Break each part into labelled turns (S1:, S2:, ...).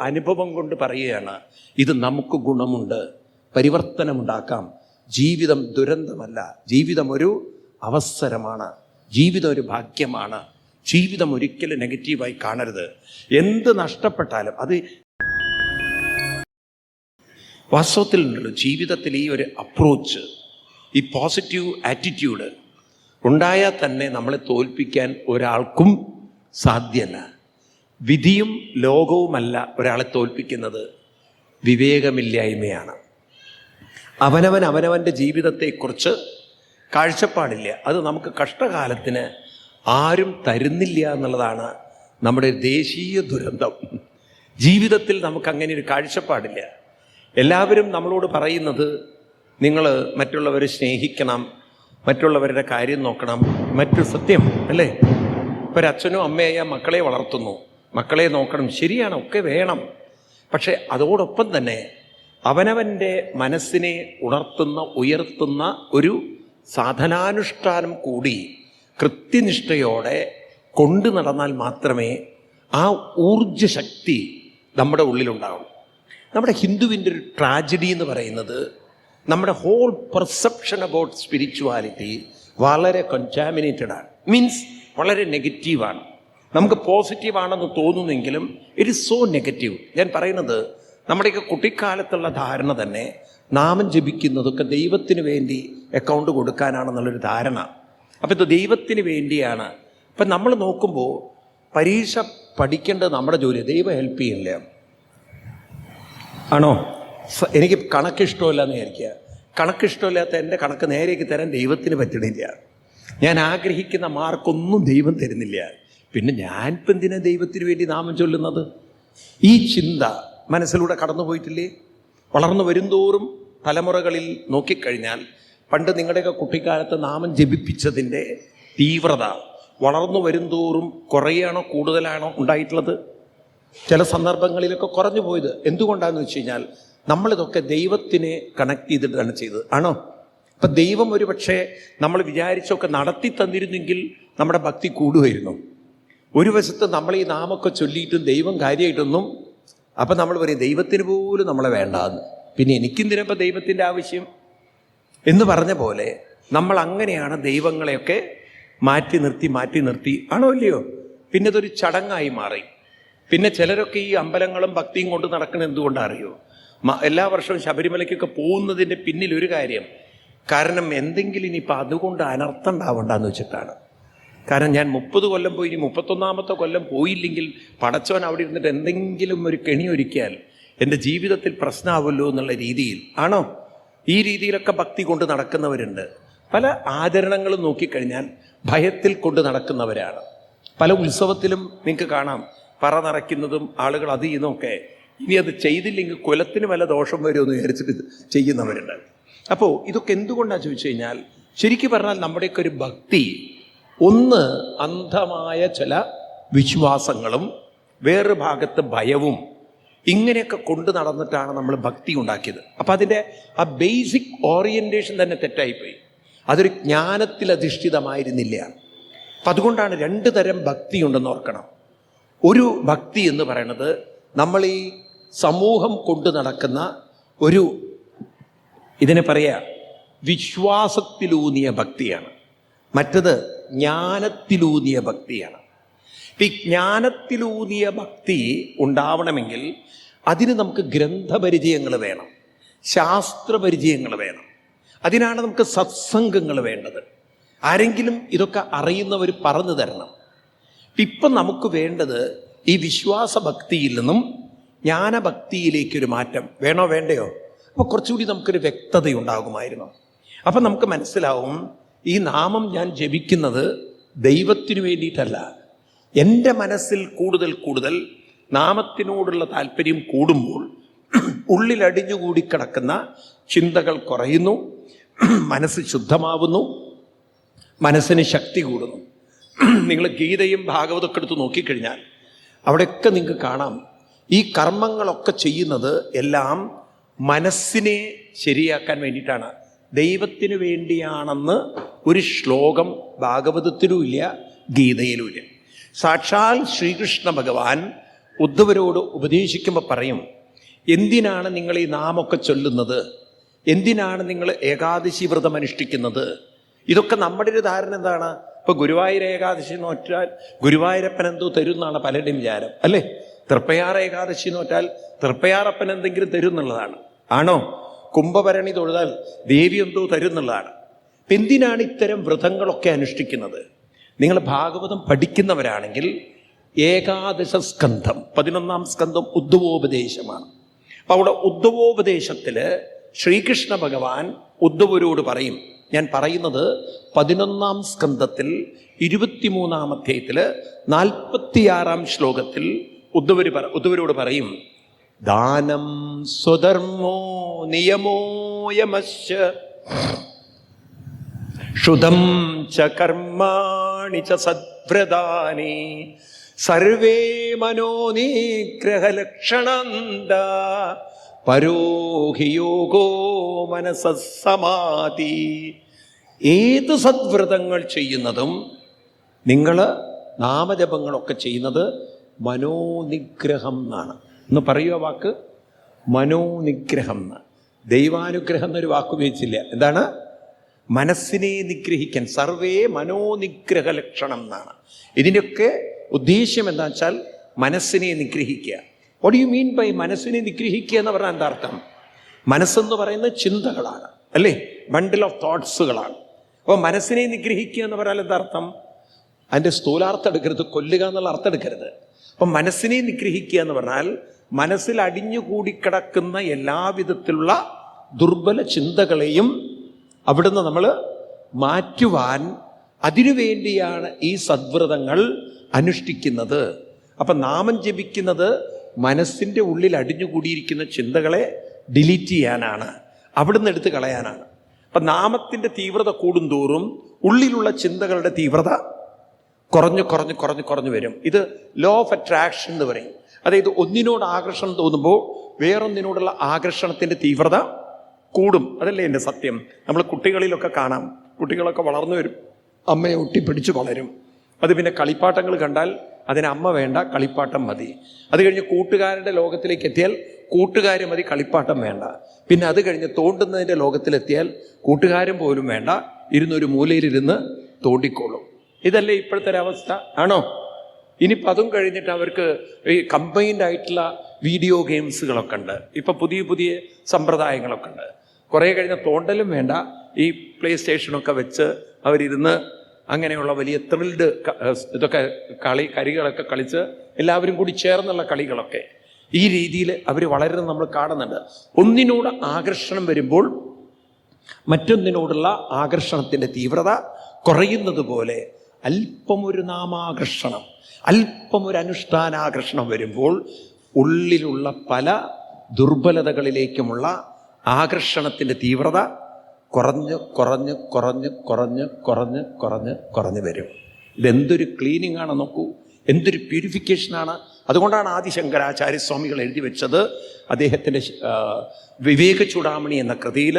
S1: അനുഭവം കൊണ്ട് പറയുകയാണ് ഇത് നമുക്ക് ഗുണമുണ്ട് പരിവർത്തനമുണ്ടാക്കാം. ജീവിതം ദുരന്തമല്ല ജീവിതം ഒരു അവസരമാണ് ജീവിതം ഒരു ഭാഗ്യമാണ്. ജീവിതം ഒരിക്കലും നെഗറ്റീവായി കാണരുത്. എന്ത് നഷ്ടപ്പെട്ടാലും അത് വാസ്തവത്തിൽ ജീവിതത്തിൽ ഈ ഒരു അപ്രോച്ച് ഈ പോസിറ്റീവ് ആറ്റിറ്റ്യൂഡ് ഉണ്ടായാൽ തന്നെ നമ്മളെ തോൽപ്പിക്കാൻ ഒരാൾക്കും സാധ്യമല്ല. വിധിയും ലോകവുമല്ല ഒരാളെ തോൽപ്പിക്കുന്നത് വിവേകമില്ലായ്മയാണ്. അവനവൻ അവനവന്റെ ജീവിതത്തെക്കുറിച്ച് കാഴ്ചപ്പാടില്ല. അത് നമുക്ക് കഷ്ടകാലത്തിന് ആരും തരുന്നില്ല എന്നുള്ളതാണ് നമ്മുടെ ദേശീയ ദുരന്തം. ജീവിതത്തിൽ നമുക്ക് അങ്ങനെ ഒരു കാഴ്ചപ്പാടില്ല. എല്ലാവരും നമ്മളോട് പറയുന്നത് നിങ്ങൾ മറ്റുള്ളവരെ സ്നേഹിക്കണം മറ്റുള്ളവരുടെ കാര്യം നോക്കണം. മറ്റു സത്യം അല്ലേ? ഇപ്പോൾ ഒരു അച്ഛനും അമ്മയായ മക്കളെ വളർത്തുന്നു. മക്കളെ നോക്കണം ശരിയാണ് ഒക്കെ വേണം. പക്ഷെ അതോടൊപ്പം തന്നെ അവനവന്റെ മനസ്സിനെ ഉണർത്തുന്ന ഉയർത്തുന്ന ഒരു സാധനാനുഷ്ഠാനം കൂടി കൃത്യനിഷ്ഠയോടെ കൊണ്ടു നടന്നാൽ മാത്രമേ ആ ഊർജശക്തി നമ്മുടെ ഉള്ളിലുണ്ടാവും. നമ്മുടെ ഹിന്ദുവിന്റെ ഒരു ട്രാജഡി എന്ന് പറയുന്നത് നമ്മുടെ ഹോൾ പെർസെപ്ഷൻ അബൌട്ട് സ്പിരിച്വാലിറ്റി വളരെ കൺറ്റാമിനേറ്റഡ് ആണ്. മീൻസ് വളരെ നെഗറ്റീവാണ് നമുക്ക് പോസിറ്റീവാണെന്ന് തോന്നുന്നെങ്കിലും ഇറ്റ് ഇസ് സോ നെഗറ്റീവ് ഞാൻ പറയുന്നത് നമ്മുടെയൊക്കെ കുട്ടിക്കാലത്തുള്ള ധാരണ തന്നെ നാമം ജപിക്കുന്നതൊക്കെ ദൈവത്തിന് വേണ്ടി അക്കൗണ്ട് കൊടുക്കാനാണെന്നുള്ളൊരു ധാരണ. അപ്പം ഇത് ദൈവത്തിന് വേണ്ടിയാണ്. അപ്പം നമ്മൾ നോക്കുമ്പോൾ പരീക്ഷ പഠിക്കേണ്ടത് നമ്മുടെ ജോലി ദൈവം ഹെൽപ്പ് ചെയ്യില്ല. ആണോ? എനിക്ക് കണക്ക് ഇഷ്ടമല്ല എന്ന് വിചാരിക്കുക കണക്കിഷ്ടമില്ലാത്ത എന്റെ കണക്ക് നേരേക്ക് തരാൻ ദൈവത്തിന് പറ്റണില്ല. ഞാൻ ആഗ്രഹിക്കുന്ന മാർക്കൊന്നും ദൈവം തരുന്നില്ല. പിന്നെ ഞാൻ ഇപ്പം എന്തിനാ ദൈവത്തിന് വേണ്ടി നാമം ചൊല്ലുന്നത്? ഈ ചിന്ത മനസ്സിലൂടെ കടന്നു പോയിട്ടില്ലേ? വളർന്നു വരുംതോറും തലമുറകളിൽ നോക്കിക്കഴിഞ്ഞാൽ പണ്ട് നിങ്ങളുടെയൊക്കെ കുട്ടിക്കാലത്ത് നാമം ജപിപ്പിച്ചതിന്റെ തീവ്രത വളർന്നു വരുംതോറും കുറയാണോ കൂടുതലാണോ ഉണ്ടായിട്ടുള്ളത്? ചില സന്ദർഭങ്ങളിലൊക്കെ കുറഞ്ഞു പോയത് എന്തുകൊണ്ടാണെന്ന് വെച്ച് കഴിഞ്ഞാൽ നമ്മളിതൊക്കെ ദൈവത്തിനെ കണക്ട് ചെയ്തിട്ടാണ് ചെയ്തത്. ആണോ? ഇപ്പം ദൈവം ഒരു പക്ഷേ നമ്മൾ വിചാരിച്ചൊക്കെ നടത്തി തന്നിരുന്നെങ്കിൽ നമ്മുടെ ഭക്തി കൂടുമായിരുന്നു. ഒരു വശത്ത് നമ്മൾ ഈ നാമൊക്കെ ചൊല്ലിയിട്ടും ദൈവം കാര്യമായിട്ടൊന്നും അപ്പം നമ്മൾ പറയും ദൈവത്തിന് പോലും നമ്മളെ വേണ്ടാന്ന്. പിന്നെ എനിക്കെന്തിനപ്പം ദൈവത്തിന്റെ ആവശ്യം? എന്ന് പറഞ്ഞ പോലെ നമ്മൾ അങ്ങനെയാണ് ദൈവങ്ങളെയൊക്കെ മാറ്റി നിർത്തി മാറ്റി നിർത്തി. ആണോ ഇല്ലയോ? പിന്നെ അതൊരു ചടങ്ങായി മാറി. പിന്നെ ചിലരൊക്കെ ഈ അമ്പലങ്ങളും ഭക്തിയും കൊണ്ട് നടക്കുന്നത് എന്തുകൊണ്ടാണ് അറിയോ? എല്ലാ വർഷവും ശബരിമലയ്ക്കൊക്കെ പോകുന്നതിന്റെ പിന്നിൽ ഒരു കാര്യം കാരണം എന്തെങ്കിലും ഇനിയിപ്പോൾ അതുകൊണ്ട് അനർത്ഥം ഉണ്ടാവണ്ടെന്ന് വെച്ചിട്ടാണ്. കാരണം ഞാൻ മുപ്പത് കൊല്ലം പോയി ഇനി മുപ്പത്തൊന്നാമത്തെ കൊല്ലം പോയില്ലെങ്കിൽ പടച്ചവൻ അവിടെ ഇരുന്നിട്ട് എന്തെങ്കിലും ഒരു കെണി ഒരുക്കിയാൽ എന്റെ ജീവിതത്തിൽ പ്രശ്നമാവല്ലോ എന്നുള്ള രീതിയിൽ. ആണോ? ഈ രീതിയിലൊക്കെ ഭക്തി കൊണ്ട് നടക്കുന്നവരുണ്ട്. പല ആചരണങ്ങളും നോക്കിക്കഴിഞ്ഞാൽ ഭയത്തിൽ കൊണ്ട് നടക്കുന്നവരാണ്. പല ഉത്സവത്തിലും നിങ്ങൾക്ക് കാണാം പറ നിറയ്ക്കുന്നതും ആളുകൾ അത് ചെയ്യുന്നതൊക്കെ. ഇനി അത് ചെയ്തില്ലെങ്കിൽ കുലത്തിന് വല്ല ദോഷം വരുമെന്ന് വിചാരിച്ചിട്ട് ചെയ്യുന്നവരുണ്ട്. അപ്പോൾ ഇതൊക്കെ എന്തുകൊണ്ടാണ് ചോദിച്ചു കഴിഞ്ഞാൽ ശരിക്കും പറഞ്ഞാൽ നമ്മുടെയൊക്കെ ഒരു ഭക്തി ഒന്ന് അന്ധമായ ചില വിശ്വാസങ്ങളും വേറൊരു ഭാഗത്ത് ഭയവും ഇങ്ങനെയൊക്കെ കൊണ്ടു നടന്നിട്ടാണ് നമ്മൾ ഭക്തി ഉണ്ടാക്കിയത്. അപ്പം അതിന്റെ ആ ബേസിക് ഓറിയന്റേഷൻ തന്നെ തെറ്റായിപ്പോയി. അതൊരു ജ്ഞാനത്തിൽ അധിഷ്ഠിതമായിരുന്നില്ല അപ്പം അതുകൊണ്ടാണ് രണ്ട് തരം ഭക്തി ഉണ്ടെന്ന് ഓർക്കണം. ഒരു ഭക്തി എന്ന് പറയുന്നത് നമ്മൾ ഈ സമൂഹം കൊണ്ടു നടക്കുന്ന ഒരു ഇതിനെ പറയാ വിശ്വാസത്തിലൂന്നിയ ഭക്തിയാണ്. മറ്റത് ജ്ഞാനത്തിലൂന്നിയ ഭക്തിയാണ്. ഈ ജ്ഞാനത്തിലൂന്നിയ ഭക്തി ഉണ്ടാവണമെങ്കിൽ അതിന് നമുക്ക് ഗ്രന്ഥപരിചയങ്ങൾ വേണം ശാസ്ത്രപരിചയങ്ങൾ വേണം. അതിനാണ് നമുക്ക് സത്സംഗങ്ങൾ വേണ്ടത്. ആരെങ്കിലും ഇതൊക്കെ അറിയുന്നവർ പറഞ്ഞു തരണം. ഇപ്പം നമുക്ക് വേണ്ടത് ഈ വിശ്വാസ ഭക്തിയിൽ നിന്നും ജ്ഞാനഭക്തിയിലേക്കൊരു മാറ്റം വേണോ വേണ്ടയോ? അപ്പോൾ കുറച്ചുകൂടി നമുക്കൊരു വ്യക്തതയുണ്ടാകുമായിരുന്നു. അപ്പം നമുക്ക് മനസ്സിലാവും ഈ നാമം ഞാൻ ജപിക്കുന്നത് ദൈവത്തിനു വേണ്ടിയിട്ടല്ല. എന്റെ മനസ്സിൽ കൂടുതൽ കൂടുതൽ നാമത്തിനോടുള്ള താല്പര്യം കൂടുമ്പോൾ ഉള്ളിലടിഞ്ഞുകൂടി കിടക്കുന്ന ചിന്തകൾ കുറയുന്നു. മനസ്സ് ശുദ്ധമാവുന്നു. മനസ്സിന് ശക്തി കൂടുന്നു. നിങ്ങൾ ഗീതയും ഭാഗവതമൊക്കെ എടുത്ത് നോക്കിക്കഴിഞ്ഞാൽ അവിടെയൊക്കെ നിങ്ങൾക്ക് കാണാം. ഈ കർമ്മങ്ങളൊക്കെ ചെയ്യുന്നത് എല്ലാം മനസ്സിനെ ശരിയാക്കാൻ വേണ്ടിയിട്ടാണ്. ദൈവത്തിന് വേണ്ടിയാണെന്ന് ഒരു ശ്ലോകം ഗീതയിലും ഇല്ല സാക്ഷാൽ ശ്രീകൃഷ്ണ ഭഗവാൻ ഉദ്ധവരോട് ഉപദേശിക്കുമ്പോൾ പറയും എന്തിനാണ് നിങ്ങൾ ഈ നാമൊക്കെ ചൊല്ലുന്നത്? എന്തിനാണ് നിങ്ങൾ ഏകാദശി വ്രതം അനുഷ്ഠിക്കുന്നത്? ഇതൊക്കെ നമ്മുടെ ഒരു ധാരണ എന്താണ്? ഇപ്പൊ ഗുരുവായൂർ ഏകാദശി നോറ്റാൽ ഗുരുവായൂരപ്പൻ എന്തോ തരും എന്നാണ് പലരുടെയും വിചാരം അല്ലേ? തൃപ്പയാർ ഏകാദശി നോറ്റാൽ തൃപ്പയാറപ്പൻ എന്തെങ്കിലും തരും എന്നുള്ളതാണ്. ആണോ? കുംഭഭരണി തൊഴുതാൽ ദേവി എന്തോ തരുന്നുള്ളതാണ്. എന്തിനാണ് ഇത്തരം വ്രതങ്ങളൊക്കെ അനുഷ്ഠിക്കുന്നത്. നിങ്ങൾ ഭാഗവതം പഠിക്കുന്നവരാണെങ്കിൽ ഏകാദശ സ്കന്ധം പതിനൊന്നാം സ്കന്ധം ഉദ്ധവോപദേശമാണ്. അപ്പൊ അവിടെ ഉദ്ധവോപദേശത്തിൽ ശ്രീകൃഷ്ണ ഭഗവാൻ ഉദ്ധവരോട് പറയും ഞാൻ പറയുന്നത് പതിനൊന്നാം സ്കന്ധത്തിൽ ഇരുപത്തിമൂന്നാം അധ്യായത്തിൽ നാൽപ്പത്തിയാറാം ശ്ലോകത്തിൽ ഉദ്ധവര് പറ ഉദ്ധവരോട് പറയും ദാനം സ്വധർമ്മോ നിയമോയമശ്ച ക്ഷുതം ച കർമാണി ച സദ്വ്രതാനി. സർവേ മനോനീഗ്രഹലക്ഷണന്ത പരോഹി യോഗോ മനസ്സമാധി ഏത് സദ്വ്രതങ്ങൾ ചെയ്യുന്നതും നിങ്ങൾ നാമജപങ്ങളൊക്കെ ചെയ്യുന്നത് മനോനിഗ്രഹം എന്നാണ്. എന്ന് പറയുക വാക്ക് മനോനിഗ്രഹം എന്ന്. ദൈവാനുഗ്രഹം എന്നൊരു വാക്ക് ഉപയോഗിച്ചില്ല. എന്താണ്? മനസ്സിനെ നിഗ്രഹിക്കാൻ സർവേ മനോനിഗ്രഹ ലക്ഷണം എന്നാണ്. ഇതിന്റെയൊക്കെ ഉദ്ദേശ്യം എന്താ വെച്ചാൽ മനസ്സിനെ നിഗ്രഹിക്കുക. വോട്ട് യു മീൻ ബൈ മനസ്സിനെ നിഗ്രഹിക്കുക എന്ന് പറഞ്ഞാൽ എന്താ അർത്ഥം? മനസ്സെന്ന് പറയുന്നത് ചിന്തകളാണ് അല്ലേ? ബണ്ടിൽ ഓഫ് തോട്ട്സുകളാണ് അപ്പോൾ മനസ്സിനെ നിഗ്രഹിക്കുക എന്ന് പറഞ്ഞാൽ എന്താ അർത്ഥം? അതിന്റെ സ്ഥൂലാർത്ഥം എടുക്കരുത് കൊല്ലുക എന്നുള്ള അർത്ഥം എടുക്കരുത്. അപ്പം മനസ്സിനെ നിഗ്രഹിക്കുക എന്ന് പറഞ്ഞാൽ മനസ്സിൽ അടിഞ്ഞുകൂടിക്കിടക്കുന്ന എല്ലാവിധത്തിലുള്ള ദുർബല ചിന്തകളെയും അവിടുന്ന് നമ്മൾ മാറ്റുവാൻ അതിനുവേണ്ടിയാണ് ഈ സദ്വ്രതങ്ങൾ അനുഷ്ഠിക്കുന്നത്. അപ്പം നാമം ജപിക്കുന്നത് മനസ്സിന്റെ ഉള്ളിൽ അടിഞ്ഞുകൂടിയിരിക്കുന്ന ചിന്തകളെ ഡിലീറ്റ് ചെയ്യാനാണ്. അവിടുന്ന് എടുത്ത് കളയാനാണ്. അപ്പം നാമത്തിന്റെ തീവ്രത കൂടുന്തോറും ഉള്ളിലുള്ള ചിന്തകളുടെ തീവ്രത കുറഞ്ഞു കുറഞ്ഞു കുറഞ്ഞു കുറഞ്ഞു വരും. ഇത് ലോ ഓഫ് അട്രാക്ഷൻ എന്ന് പറയും. അതായത് ഒന്നിനോട് ആകർഷണം തോന്നുമ്പോൾ വേറൊന്നിനോടുള്ള ആകർഷണത്തിന്റെ തീവ്രത കൂടും. അതല്ലേ എന്റെ സത്യം? നമ്മൾ കുട്ടികളിലൊക്കെ കാണാം. കുട്ടികളൊക്കെ വളർന്നു വരും. അമ്മയെ ഒട്ടിപ്പിടിച്ച് വളരും. അത് പിന്നെ കളിപ്പാട്ടങ്ങൾ കണ്ടാൽ അതിന് അമ്മ വേണ്ട കളിപ്പാട്ടം മതി. അത് കഴിഞ്ഞ് കൂട്ടുകാരുടെ ലോകത്തിലേക്ക് എത്തിയാൽ കൂട്ടുകാർ മതി കളിപ്പാട്ടം വേണ്ട. പിന്നെ അത് കഴിഞ്ഞ് തോണ്ടുന്നതിന്റെ ലോകത്തിലെത്തിയാൽ കൂട്ടുകാരും പോലും വേണ്ട. ഇരുന്നൊരു മൂലയിലിരുന്ന് തോണ്ടിക്കോളും. ഇതല്ലേ ഇപ്പോഴത്തെ ഒരവസ്ഥ? ആണോ? ഇനിയിപ്പോൾ അതും കഴിഞ്ഞിട്ട് അവർക്ക് ഈ കമ്പൈൻഡ് ആയിട്ടുള്ള വീഡിയോ ഗെയിംസുകളൊക്കെ ഉണ്ട്. ഇപ്പം പുതിയ പുതിയ സമ്പ്രദായങ്ങളൊക്കെ ഉണ്ട്. കുറേ കഴിഞ്ഞ തോണ്ടലും വേണ്ട. ഈ പ്ലേ സ്റ്റേഷനൊക്കെ വെച്ച് അവരിരുന്ന് അങ്ങനെയുള്ള വലിയ ത്രിൽഡ് ഇതൊക്കെ കളി കരികളൊക്കെ കളിച്ച് എല്ലാവരും കൂടി ചേർന്നുള്ള കളികളൊക്കെ ഈ രീതിയിൽ അവർ വളരുന്നത് നമ്മൾ കാണുന്നുണ്ട്. ഒന്നിനോട് ആകർഷണം വരുമ്പോൾ മറ്റൊന്നിനോടുള്ള ആകർഷണത്തിന്റെ തീവ്രത കുറയുന്നത് പോലെ അല്പം ഒരു നാമാകർഷണം അല്പം ഒരു അനുഷ്ഠാനാകർഷണം വരുമ്പോൾ ഉള്ളിലുള്ള പല ദുർബലതകളിലേക്കുമുള്ള ആകർഷണത്തിന്റെ തീവ്രത കുറഞ്ഞ് കുറഞ്ഞ് കുറഞ്ഞ് കുറഞ്ഞ് കുറഞ്ഞ് കുറഞ്ഞ് കുറഞ്ഞ് വരും. ഇതെന്തൊരു ക്ലീനിങ് ആണ് നോക്കൂ. എന്തൊരു പ്യൂരിഫിക്കേഷനാണ് അതുകൊണ്ടാണ് ആദിശങ്കരാചാര്യസ്വാമികൾ എഴുതി വെച്ചത്. അദ്ദേഹത്തിന്റെ വിവേക ചൂടാമണി എന്ന കൃതിയിൽ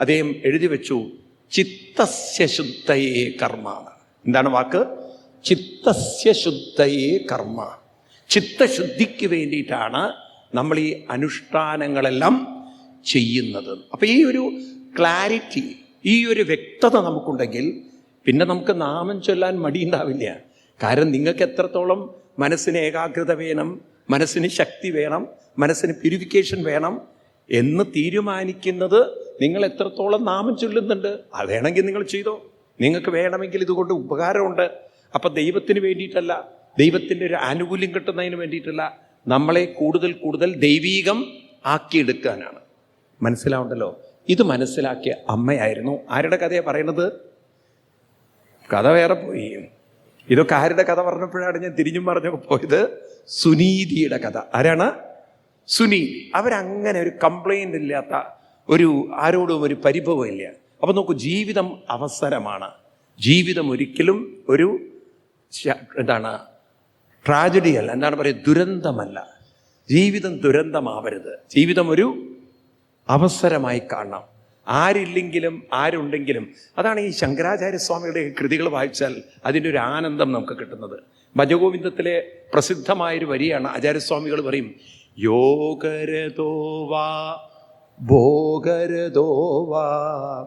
S1: അദ്ദേഹം എഴുതി വെച്ചു ചിത്തസ്യ ശുദ്ധയേ കർമ്മ എന്താണ് വാക്ക്? ചിത്തസ്യ ശുദ്ധയേ കർമ്മ. ചിത്തശുദ്ധിക്ക് വേണ്ടിയിട്ടാണ് നമ്മൾ ഈ അനുഷ്ഠാനങ്ങളെല്ലാം ചെയ്യുന്നത്. അപ്പം ഈ ഒരു ക്ലാരിറ്റി ഈ ഒരു വ്യക്തത നമുക്കുണ്ടെങ്കിൽ പിന്നെ നമുക്ക് നാമം ചൊല്ലാൻ മടിയുണ്ടാവില്ല. കാരണം നിങ്ങൾക്ക് എത്രത്തോളം മനസ്സിന് ഏകാഗ്രത വേണം മനസ്സിന് ശക്തി വേണം മനസ്സിന് പ്യൂരിഫിക്കേഷൻ വേണം എന്ന് തീരുമാനിക്കുന്നത് നിങ്ങൾ എത്രത്തോളം നാമം ചൊല്ലുന്നുണ്ട് അത് വേണമെങ്കിൽ നിങ്ങൾ ചെയ്തോ. നിങ്ങൾക്ക് വേണമെങ്കിൽ ഇതുകൊണ്ട് ഉപകാരമുണ്ട്. അപ്പം ദൈവത്തിന് വേണ്ടിയിട്ടല്ല ദൈവത്തിന്റെ ഒരു ആനുകൂല്യം കിട്ടുന്നതിന് വേണ്ടിയിട്ടല്ല നമ്മളെ കൂടുതൽ കൂടുതൽ ദൈവീകം ആക്കിയെടുക്കാനാണ്. മനസ്സിലാവുണ്ടല്ലോ? ഇത് മനസ്സിലാക്കിയ അമ്മയായിരുന്നു. ആരുടെ കഥയാണ് പറയുന്നത് കഥ വേറെ പോയി. ഇതൊക്കെ ആരുടെ കഥ പറഞ്ഞപ്പോഴാണ് ഞാൻ തിരിഞ്ഞും പറഞ്ഞൊക്കെ പോയത്? സുനീതിയുടെ കഥ. ആരാണ്? സുനീതി. അവരങ്ങനെ ഒരു കംപ്ലൈന്റ് ഇല്ലാത്ത ഒരു ആരോടും ഒരു പരിഭവം ഇല്ല അപ്പം നോക്കൂ ജീവിതം അവസരമാണ്. ജീവിതം ഒരിക്കലും ഒരു എന്താണ് ട്രാജഡി അല്ല. എന്താണ് പറയുക ദുരന്തമല്ല. ജീവിതം ദുരന്തമാവരുത്. ജീവിതം ഒരു അവസരമായി കാണണം. ആരില്ലെങ്കിലും ആരുണ്ടെങ്കിലും അതാണ് ഈ ശങ്കരാചാര്യ ശങ്കരാചാര്യസ്വാമിയുടെ കൃതികൾ വായിച്ചാൽ അതിന്റെ ഒരു ആനന്ദം നമുക്ക് കിട്ടുന്നത്. ഭജഗോവിന്ദത്തിലെ പ്രസിദ്ധമായൊരു വരിയാണ് ആചാര്യസ്വാമികൾ പറയും യോഗരതോ വാ ഭോഗരതോ വാ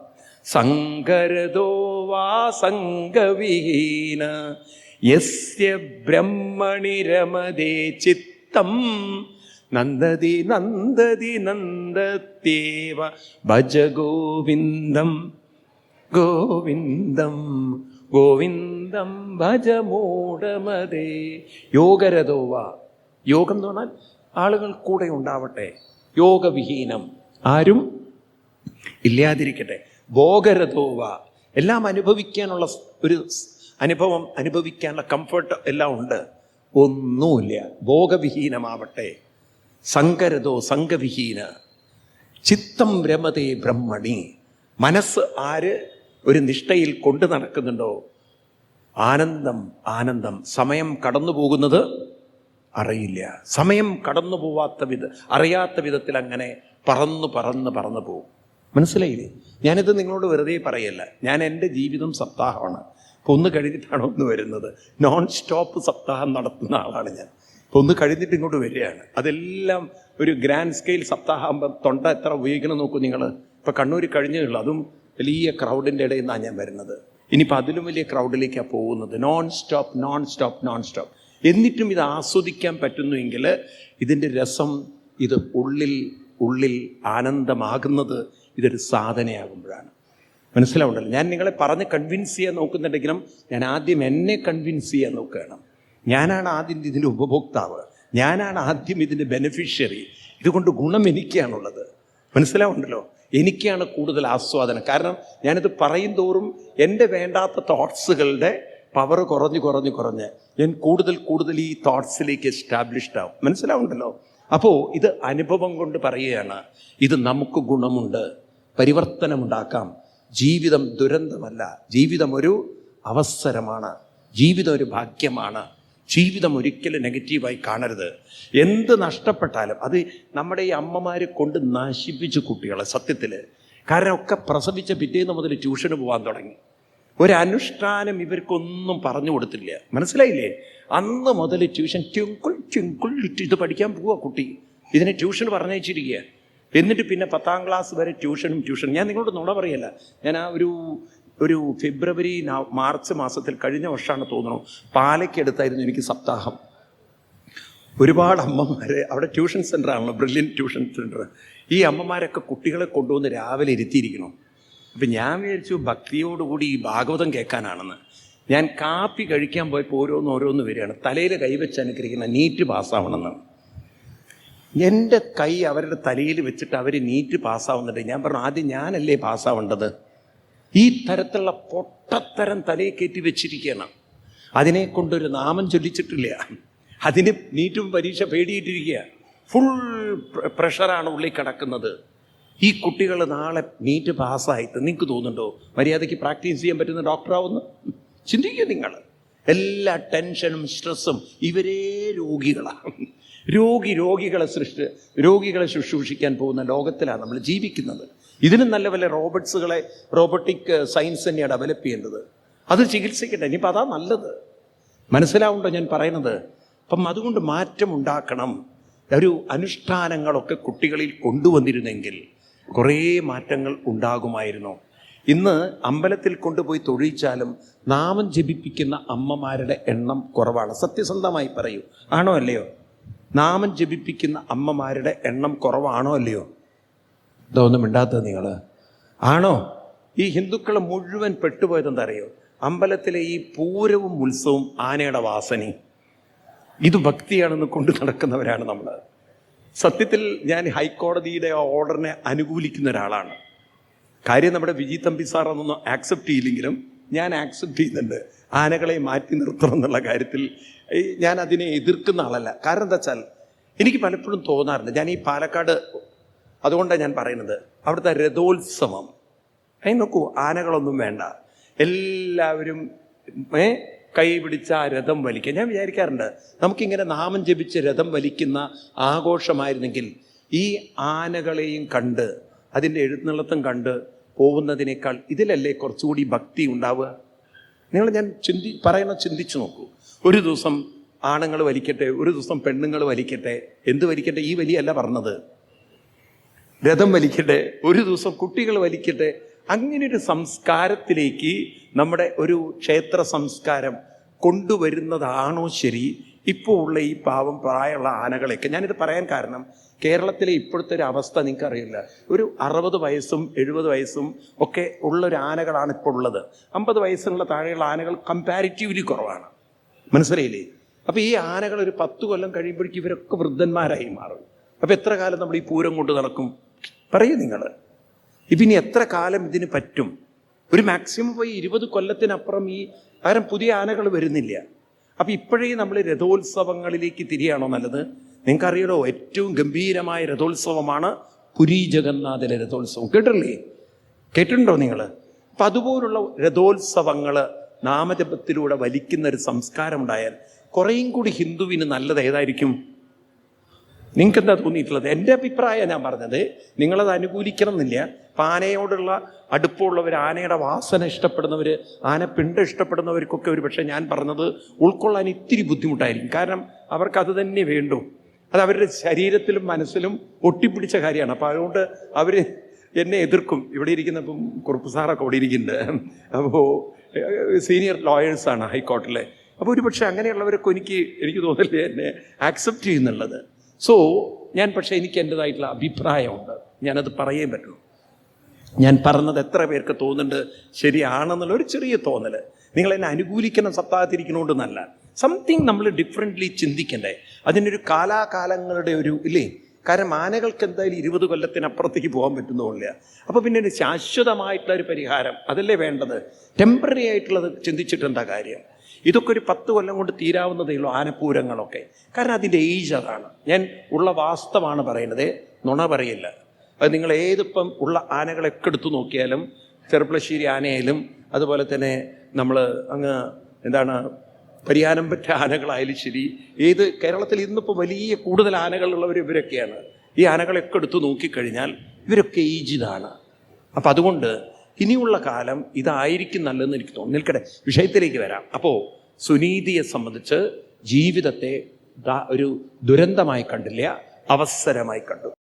S1: സങ്കരതോ വാ സംഗവിഹീന യസ്യ ബ്രഹ്മണി രമതേ ചിത്തം. നന്ദതി നന്ദതി നന്ദത്യേവ. ഭജ ഗോവിന്ദം ഗോവിന്ദം ഗോവിന്ദം ഭജ മൂടമതേ വാ. യോഗം എന്ന് പറഞ്ഞാൽ ആളുകൾ കൂടെ ഉണ്ടാവട്ടെ. യോഗവിഹീനം. ആരും ഇല്ലാതിരിക്കട്ടെ. ഭോഗരഥോവ എല്ലാം അനുഭവിക്കാനുള്ള ഒരു അനുഭവം അനുഭവിക്കാനുള്ള കംഫർട്ട് എല്ലാം ഉണ്ട്. ഒന്നുമില്ല. ഭോഗവിഹീനമാവട്ടെ. സങ്കരതോ സംഘവിഹീന. ചിത്തം രമതേ ബ്രഹ്മണി. മനസ്സ് ആര് ഒരു നിഷ്ഠയിൽ കൊണ്ടു നടക്കുന്നുണ്ടോ? ആനന്ദം ആനന്ദം. സമയം കടന്നു പോകുന്നത് അറിയില്ല. സമയം കടന്നു പോവാത്ത വിധ അറിയാത്ത വിധത്തിൽ അങ്ങനെ പറന്ന് പറന്ന് പറന്നു പോകും. മനസ്സിലായില്ലേ? ഞാനിത് നിങ്ങളോട് വെറുതെ പറയല്ല. ഞാൻ എന്റെ ജീവിതം സപ്താഹമാണ്. ഇപ്പൊ ഒന്ന് കഴിഞ്ഞിട്ടാണ് ഒന്ന് വരുന്നത്? നോൺ സ്റ്റോപ്പ് സപ്താഹം നടത്തുന്ന ആളാണ് ഞാൻ. ഇപ്പൊ ഒന്ന് കഴിഞ്ഞിട്ട് ഇങ്ങോട്ട് വരികയാണ്. അതെല്ലാം ഒരു ഗ്രാൻഡ് സ്കെയിൽ സപ്താഹം തൊണ്ട എത്ര ഉപയോഗിക്കണം നോക്കൂ നിങ്ങൾ ഇപ്പൊ കണ്ണൂർ കഴിഞ്ഞേ ഉള്ളൂ. അതും വലിയ ക്രൗഡിന്റെ ഇടയിൽ നിന്നാണ് ഞാൻ വരുന്നത്. ഇനിയിപ്പോൾ അതിലും വലിയ ക്രൗഡിലേക്കാണ് പോകുന്നത്. Non stop non stop non stop എന്നിട്ടും ഇത് ആസ്വദിക്കാൻ പറ്റുന്നുവെങ്കിൽ ഇതിന്റെ രസം ഇത് ഉള്ളിൽ ഉള്ളിൽ ആനന്ദമാകുന്നത് ഇതൊരു സാധനയാകുമ്പോഴാണ്. മനസ്സിലാവുണ്ടല്ലോ ഞാൻ നിങ്ങളെ പറഞ്ഞ് കൺവിൻസ് ചെയ്യാൻ നോക്കുന്നുണ്ടെങ്കിലും ഞാൻ ആദ്യം എന്നെ കൺവിൻസ് ചെയ്യാൻ നോക്കുകയാണ്. ഞാനാണ് ആദ്യം ഇതിന്റെ ഉപഭോക്താവ്. ഞാനാണ് ആദ്യം ഇതിന്റെ ബെനിഫിഷ്യറി ഇതുകൊണ്ട് ഗുണം എനിക്കാണുള്ളത്. മനസ്സിലാവുണ്ടല്ലോ എനിക്കാണ് കൂടുതൽ ആസ്വാദനം. കാരണം ഞാനിത് പറയും തോറും എന്റെ വേണ്ടാത്ത തോട്ട്സുകളുടെ പവർ കുറഞ്ഞ് കുറഞ്ഞ് കുറഞ്ഞ് ഞാൻ കൂടുതൽ കൂടുതൽ ഈ തോട്ട്സിലേക്ക് എസ്റ്റാബ്ലിഷ്ഡ് ആവും. മനസ്സിലാവുണ്ടല്ലോ അപ്പോൾ ഇത് അനുഭവം കൊണ്ട് പറയുകയാണ് ഇത് നമുക്ക് ഗുണമുണ്ട് പരിവർത്തനമുണ്ടാക്കാം. ജീവിതം ദുരന്തമല്ല ജീവിതം ഒരു അവസരമാണ് ജീവിതം ഒരു ഭാഗ്യമാണ്. ജീവിതം ഒരിക്കലും നെഗറ്റീവായി കാണരുത്. എന്ത് നഷ്ടപ്പെട്ടാലും അത് നമ്മുടെ ഈ അമ്മമാരെ കൊണ്ട് നശിപ്പിച്ചു കുട്ടികളെ സത്യത്തിൽ കാരണം ഒക്കെ പ്രസവിച്ച പിറ്റേന്ന് മുതൽ ട്യൂഷന് പോകാൻ തുടങ്ങി. ഒരനുഷ്ഠാനം ഇവർക്കൊന്നും പറഞ്ഞു കൊടുത്തില്ല. മനസ്സിലായില്ലേ? അന്ന് മുതൽ ട്യൂഷൻ ട്വിങ്കിൾ ട്വിങ്കിൾ ഇത് പഠിക്കാൻ പോവുക കുട്ടി. ഇതിനെ ട്യൂഷൻ പറഞ്ഞയച്ചിരിക്കുക എന്നിട്ട് പിന്നെ പത്താം ക്ലാസ് വരെ ട്യൂഷനും ട്യൂഷനും. ഞാൻ നിങ്ങളോട് നുണ പറയല്ല. ഞാൻ ആ ഒരു ഒരു ഫെബ്രുവരി മാർച്ച് മാസത്തിൽ കഴിഞ്ഞ വർഷമാണ് തോന്നുന്നു. പാലയ്ക്കടുത്തായിരുന്നു എനിക്ക് സപ്താഹം. ഒരുപാട് അമ്മമാരെ അവിടെ ട്യൂഷൻ സെന്റർ ആണല്ലോ ബ്രില്യൻ ട്യൂഷൻ സെന്റർ ഈ അമ്മമാരൊക്കെ കുട്ടികളെ കൊണ്ടുവന്ന് രാവിലെ ഇരുത്തിയിരിക്കണം അപ്പം ഞാൻ വിചാരിച്ചു ഭക്തിയോടുകൂടി ഈ ഭാഗവതം കേൾക്കാനാണെന്ന്. ഞാൻ കാപ്പി കഴിക്കാൻ പോയപ്പോൾ ഓരോന്ന് ഓരോന്ന് വരികയാണ്. തലയിൽ കൈവച്ച് അനുഗ്രഹിക്കുന്ന നീറ്റ് പാസ്സാവണമെന്ന് എന്റെ കൈ അവരുടെ തലയിൽ വെച്ചിട്ട് അവർ നീറ്റ് പാസ്സാവുന്നുണ്ട്. ഞാൻ പറഞ്ഞു ആദ്യം ഞാനല്ലേ പാസ്സാവേണ്ടത്? ഈ തരത്തിലുള്ള പൊട്ടത്തരം തലയിൽ കയറ്റി വെച്ചിരിക്കുകയാണ്. അതിനെ കൊണ്ടൊരു നാമം ചൊല്ലിച്ചിട്ടില്ല. അതിന് നീറ്റും പരീക്ഷ പേടിയിട്ടിരിക്കുക. ഫുൾ പ്രഷറാണ് ഉള്ളിൽ കിടക്കുന്നത്. ഈ കുട്ടികൾ നാളെ നീറ്റ് പാസ്സായിട്ട് നിങ്ങൾക്ക് തോന്നുന്നുണ്ടോ? മര്യാദയ്ക്ക് പ്രാക്ടീസ് ചെയ്യാൻ പറ്റുന്ന ഡോക്ടറാവുന്നു ചിന്തിക്കുക നിങ്ങൾ. എല്ലാ ടെൻഷനും സ്ട്രെസ്സും ഇവരേ രോഗികളാണ്. രോഗി രോഗികളെ സൃഷ്ടി രോഗികളെ ശുശ്രൂഷിക്കാൻ പോകുന്ന ലോകത്തിലാണ് നമ്മൾ ജീവിക്കുന്നത്. ഇതിനും നല്ല വല്ല റോബോട്ട്സുകളെ റോബോട്ടിക് സയൻസ് തന്നെയാണ് ഡെവലപ്പ് ചെയ്യേണ്ടത്. അത് ചികിത്സിക്കട്ടെ. ഇനിയിപ്പോൾ അതാ നല്ലത്. മനസ്സിലാവുണ്ടോ ഞാൻ പറയുന്നത്? അപ്പം അതുകൊണ്ട് മാറ്റം ഉണ്ടാക്കണം. ഒരു അനുഷ്ഠാനങ്ങളൊക്കെ കുട്ടികളിൽ കൊണ്ടുവന്നിരുന്നെങ്കിൽ കുറേ മാറ്റങ്ങൾ ഉണ്ടാകുമായിരുന്നു. ഇന്ന് അമ്പലത്തിൽ കൊണ്ടുപോയി തൊഴിച്ചാലും നാമം ജപിപ്പിക്കുന്ന അമ്മമാരുടെ എണ്ണം കുറവാണ്. സത്യസന്ധമായി പറയൂ. ആണോ അല്ലയോ? നാമം ജപിപ്പിക്കുന്ന അമ്മമാരുടെ എണ്ണം കുറവാണോ അല്ലയോ? ഇതൊന്നും മിണ്ടാത്തത് നിങ്ങൾ ആണോ? ഈ ഹിന്ദുക്കൾ മുഴുവൻ പെട്ടുപോയത് എന്താ അറിയോ അമ്പലത്തിലെ ഈ പൂരവും ഉത്സവവും ആനയുടെ വാസനയും. ഇത് ഭക്തിയാണെന്ന് കൊണ്ട് നടക്കുന്നവരാണ് നമ്മൾ സത്യത്തിൽ ഞാൻ ഹൈക്കോടതിയുടെ ഓർഡറിനെ അനുകൂലിക്കുന്ന ഒരാളാണ്. കാര്യം നമ്മുടെ വിജി തമ്പി സാർ അതൊന്നും ആക്സെപ്റ്റ് ചെയ്യില്ലെങ്കിലും ഞാൻ ആക്സെപ്റ്റ് ചെയ്യുന്നുണ്ട്. ആനകളെ മാറ്റി നിർത്തണം എന്നുള്ള കാര്യത്തിൽ ഞാൻ അതിനെ എതിർക്കുന്ന ആളല്ല. കാരണം എന്താ വെച്ചാൽ എനിക്ക് പലപ്പോഴും തോന്നാറുണ്ട്. ഞാൻ ഈ പാലക്കാട് അതുകൊണ്ടാണ് ഞാൻ പറയുന്നത്. അവിടുത്തെ രഥോത്സവം. അതിന് നോക്കൂ ആനകളൊന്നും വേണ്ട. എല്ലാവരും ഏ കൈ പിടിച്ച ആ രഥം വലിക്കുക. ഞാൻ വിചാരിക്കാറുണ്ട് നമുക്കിങ്ങനെ നാമം ജപിച്ച് രഥം വലിക്കുന്ന ആഘോഷമായിരുന്നെങ്കിൽ ഈ ആനകളെയും കണ്ട് അതിന്റെ എഴുന്നള്ളത്തും കണ്ട് പോകുന്നതിനേക്കാൾ ഇതിലല്ലേ കുറച്ചുകൂടി ഭക്തി ഉണ്ടാവുക? നിങ്ങൾ ഞാൻ ചിന്തി പറയുന്ന ചിന്തിച്ചു നോക്കൂ. ഒരു ദിവസം ആണുങ്ങൾ വലിക്കട്ടെ ഒരു ദിവസം പെണ്ണുങ്ങൾ വലിക്കട്ടെ. എന്ത് വലിക്കട്ടെ? ഈ വലിയല്ല പറഞ്ഞത്. രഥം വലിക്കട്ടെ ഒരു ദിവസം കുട്ടികൾ വലിക്കട്ടെ. അങ്ങനെ ഒരു സംസ്കാരത്തിലേക്ക് നമ്മുടെ ഒരു ക്ഷേത്ര സംസ്കാരം കൊണ്ടുവരുന്നതാണോ ശരി? ഇപ്പോൾ ഉള്ള ഈ പാവം പ്രായമുള്ള ആനകളെയൊക്കെ. ഞാനിത് പറയാൻ കാരണം കേരളത്തിലെ ഇപ്പോഴത്തെ ഒരു അവസ്ഥ നിങ്ങൾക്ക് അറിയില്ല ഒരു അറുപത് വയസ്സും എഴുപത് വയസ്സും ഒക്കെ ഉള്ള ഒരു ആനകളാണ് ഇപ്പോൾ ഉള്ളത്. അമ്പത് വയസ്സിനുള്ള താഴെയുള്ള ആനകൾ കമ്പാരിറ്റീവ്ലി കുറവാണ്. മനസ്സിലായില്ലേ? അപ്പോൾ ഈ ആനകൾ ഒരു പത്ത് കൊല്ലം കഴിയുമ്പോഴേക്കും ഇവരൊക്കെ വൃദ്ധന്മാരായി മാറും. അപ്പോൾ എത്ര കാലം നമ്മൾ ഈ പൂരം കൊണ്ട് നടക്കും? പറയൂ നിങ്ങൾ ഇനി എത്ര കാലം ഇതിന് പറ്റും? ഒരു മാക്സിമം പോയി ഇരുപത് കൊല്ലത്തിനപ്പുറം ഈ കാരണം പുതിയ ആനകൾ വരുന്നില്ല. അപ്പം ഇപ്പോഴേ നമ്മൾ രഥോത്സവങ്ങളിലേക്ക് തിരിയാണോ നല്ലത്? നിങ്ങൾക്കറിയാലോ ഏറ്റവും ഗംഭീരമായ രഥോത്സവമാണ് പുരി ജഗന്നാഥിലെ രഥോത്സവം. കേട്ടില്ലേ കേട്ടിട്ടുണ്ടോ നിങ്ങൾ അപ്പം അതുപോലുള്ള രഥോത്സവങ്ങൾ നാമജപത്തിലൂടെ വലിക്കുന്ന ഒരു സംസ്കാരം ഉണ്ടായാൽ കുറേയും കൂടി ഹിന്ദുവിന് നല്ലത് ഏതായിരിക്കും? നിങ്ങൾക്ക് എന്താ തോന്നിയിട്ടുള്ളത്? എന്റെ അഭിപ്രായം ഞാൻ പറഞ്ഞത് നിങ്ങളത് അനുകൂലിക്കണം എന്നില്ല അപ്പം ആനയോടുള്ള അടുപ്പമുള്ളവർ ആനയുടെ വാസന ഇഷ്ടപ്പെടുന്നവർ ആന പിണ്ട ഇഷ്ടപ്പെടുന്നവർക്കൊക്കെ ഒരു പക്ഷേ ഞാൻ പറഞ്ഞത് ഉൾക്കൊള്ളാൻ ഇത്തിരി ബുദ്ധിമുട്ടായിരിക്കും. കാരണം അവർക്ക് തന്നെ വേണ്ടു. അത് അവരുടെ ശരീരത്തിലും മനസ്സിലും ഒട്ടിപ്പിടിച്ച കാര്യമാണ്. അപ്പോൾ അതുകൊണ്ട് അവർ എന്നെ എതിർക്കും. ഇവിടെ ഇരിക്കുന്ന ഇപ്പം കുറുപ്പ് സാറൊക്കെ ഇവിടെ ഇരിക്കുന്നുണ്ട്. അപ്പോൾ സീനിയർ ലോയേഴ്സാണ് ഹൈക്കോർട്ടിലെ. അപ്പോൾ ഒരു പക്ഷേ അങ്ങനെയുള്ളവരൊക്കെ എനിക്ക് എനിക്ക് തോന്നില്ല എന്നെ ആക്സെപ്റ്റ് ചെയ്യുന്നുള്ളത്. സോ ഞാൻ പക്ഷേ എനിക്ക് എന്റെതായിട്ടുള്ള അഭിപ്രായമുണ്ട്. ഞാനത് പറയേ പറ്റുള്ളൂ ഞാൻ പറഞ്ഞത് എത്ര പേർക്ക് തോന്നുന്നുണ്ട് ശരിയാണെന്നുള്ള ഒരു ചെറിയ തോന്നൽ നിങ്ങൾ എന്നെ അനുകൂലിക്കണം സത്താത്തിരിക്കണോണ്ടെന്നല്ല സംതിങ് നമ്മൾ ഡിഫറെന്റ്ലി ചിന്തിക്കണ്ടേ? അതിനൊരു കാലാകാലങ്ങളുടെ ഒരു ഇല്ലേ? കാരണം ആനകൾക്ക് എന്തായാലും ഇരുപത് കൊല്ലത്തിനപ്പുറത്തേക്ക് പോകാൻ പറ്റുന്നില്ല അപ്പോൾ പിന്നെ ഒരു ശാശ്വതമായിട്ടുള്ള ഒരു പരിഹാരം അതല്ലേ വേണ്ടത്? ടെമ്പററി ആയിട്ടുള്ളത് ചിന്തിച്ചിട്ട് എന്താ കാര്യം? ഇതൊക്കെ ഒരു പത്ത് കൊല്ലം കൊണ്ട് തീരാവുന്നതേ ഉള്ളൂ ആനപ്പൂരങ്ങളൊക്കെ. കാരണം അതിന്റെ ഏജ് അതാണ്. ഞാൻ ഉള്ള വാസ്തവമാണ് പറയുന്നത്. നുണ പറയില്ല. അത് നിങ്ങൾ ഏതിപ്പം ഉള്ള ആനകളൊക്കെ എടുത്തു നോക്കിയാലും ചെറുപ്പളശ്ശേരി ആനയായാലും അതുപോലെ തന്നെ നമ്മൾ അങ്ങ് എന്താണ് പരിയാനം പറ്റ ആനകളായാലും ശരി. ഏത് കേരളത്തിൽ ഇന്നിപ്പോൾ വലിയ കൂടുതൽ ആനകളുള്ളവർ ഇവരൊക്കെയാണ്. ഈ ആനകളൊക്കെ എടുത്തു നോക്കിക്കഴിഞ്ഞാൽ ഇവരൊക്കെ ഏജിതാണ് അപ്പം അതുകൊണ്ട് ഇനിയുള്ള കാലം ഇതായിരിക്കും നല്ലതെന്ന് എനിക്ക് തോന്നുന്നു. നിൽക്കട്ടെ വിഷയത്തിലേക്ക് വരാം. അപ്പോൾ സുനീതിയെ സംബന്ധിച്ച് ജീവിതത്തെ ഒരു ദുരന്തമായി കണ്ടില്ല അവസരമായി കണ്ടു.